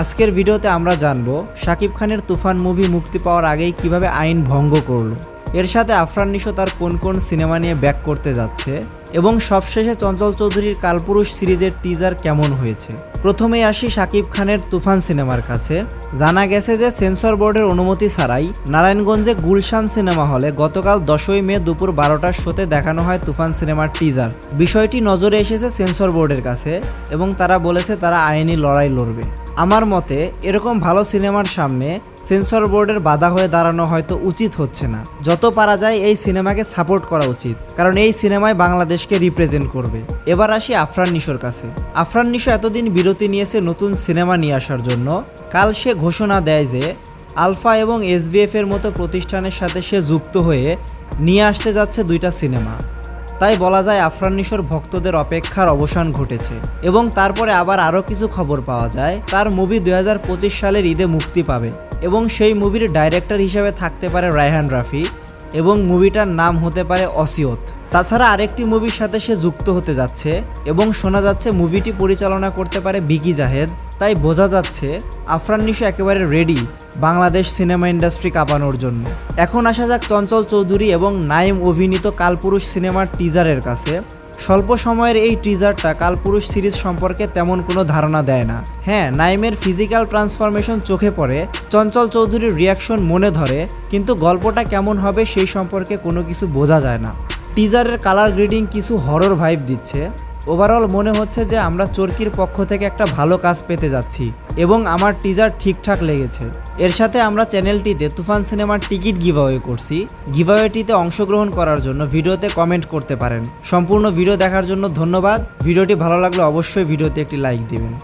আজকের ভিডিওতে আমরা জানব শাকিব খানের তুফান মুভি মুক্তি পাওয়ার আগেই কীভাবে আইন ভঙ্গ করল। এর সাথে আফরান নিশো তার কোন কোন সিনেমা নিয়ে ব্যাক করতে যাচ্ছে এবং সবশেষে চঞ্চল চৌধুরীর কালপুরুষ সিরিজের টিজার কেমন হয়েছে। প্রথমেই আসি শাকিব খানের তুফান সিনেমার কাছে। জানা গেছে যে সেন্সর বোর্ডের অনুমতি ছাড়াই নারায়ণগঞ্জে গুলশান সিনেমা হলে গতকাল দশই মে দুপুর বারোটার শোতে দেখানো হয় তুফান সিনেমার টিজার বিষয়টি নজরে এসেছে সেন্সর বোর্ডের কাছে এবং তারা বলেছে তারা আইনি লড়াই লড়বে। আমার মতে, এরকম ভালো সিনেমার সামনে সেন্সর বোর্ডের বাধা হয়ে দাঁড়ানো হয়তো উচিত হচ্ছে না। যত পারা যায় এই সিনেমাকে সাপোর্ট করা উচিত, কারণ এই সিনেমায় বাংলাদেশকে রিপ্রেজেন্ট করবে। এবার আসি আফরান নিশোর কাছে। আফরান নিশো এতদিন বিরতি নিয়েছে নতুন সিনেমা নিয়ে আসার জন্য। কাল সে ঘোষণা দেয় যে, আলফা এবং এসবিএফ এর মতো প্রতিষ্ঠানের সাথে সে যুক্ত হয়ে নিয়ে আসতে যাচ্ছে দুইটা সিনেমা। তাই বলা যায় আফরান নিশোর ভক্তদের অপেক্ষার অবসান ঘটেছে এবং তারপরে আবার আরও কিছু খবর পাওয়া যায়। তার মুভি দু হাজার পঁচিশ সালের ঈদে মুক্তি পাবে এবং সেই মুভির ডাইরেক্টর হিসেবে থাকতে পারে রায়হান রাফি এবং মুভিটার নাম হতে পারে অসিয়ত তাছাড়া আরেকটি মুভির সাথে সে যুক্ত হতে যাচ্ছে এবং শোনা যাচ্ছে মুভিটি পরিচালনা করতে পারে বিকি জাহেদ। তাই বোঝা যাচ্ছে আফরান নিশো একেবারে রেডি বাংলাদেশ সিনেমা ইন্ডাস্ট্রি কাঁপানোর জন্য। এখন আসা যাক চঞ্চল চৌধুরী এবং নাইম অভিনীত কালপুরুষ সিনেমার টিজারের কাছে। স্বল্প সময়ের এই টিজারটা কালপুরুষ সিরিজ সম্পর্কে তেমন কোনো ধারণা দেয় না। হ্যাঁ নাইমের ফিজিক্যাল ট্রান্সফরমেশন চোখে পড়ে, চঞ্চল চৌধুরীর রিয়াকশন মনে ধরে, কিন্তু গল্পটা কেমন হবে সেই সম্পর্কে কোনো কিছু বোঝা যায় না। টিজারের কালার গ্রেডিং কিছু হরর ভাইব দিচ্ছে। ওভারঅল মনে হচ্ছে যে আমরা চরকির পক্ষ থেকে একটা ভালো কাজ পেতে যাচ্ছি এবং আমার টিজার ঠিকঠাক লেগেছে। এর সাথে আমরা চ্যানেলটিতে তুফান সিনেমার টিকিট গিভঅ্যাওয়ে করছি। গিভঅ্যাওয়েটিতে অংশগ্রহণ করার জন্য ভিডিওতে কমেন্ট করতে পারেন। সম্পূর্ণ ভিডিও দেখার জন্য ধন্যবাদ। ভিডিওটি ভালো লাগলে অবশ্যই ভিডিওতে একটি লাইক দিবেন।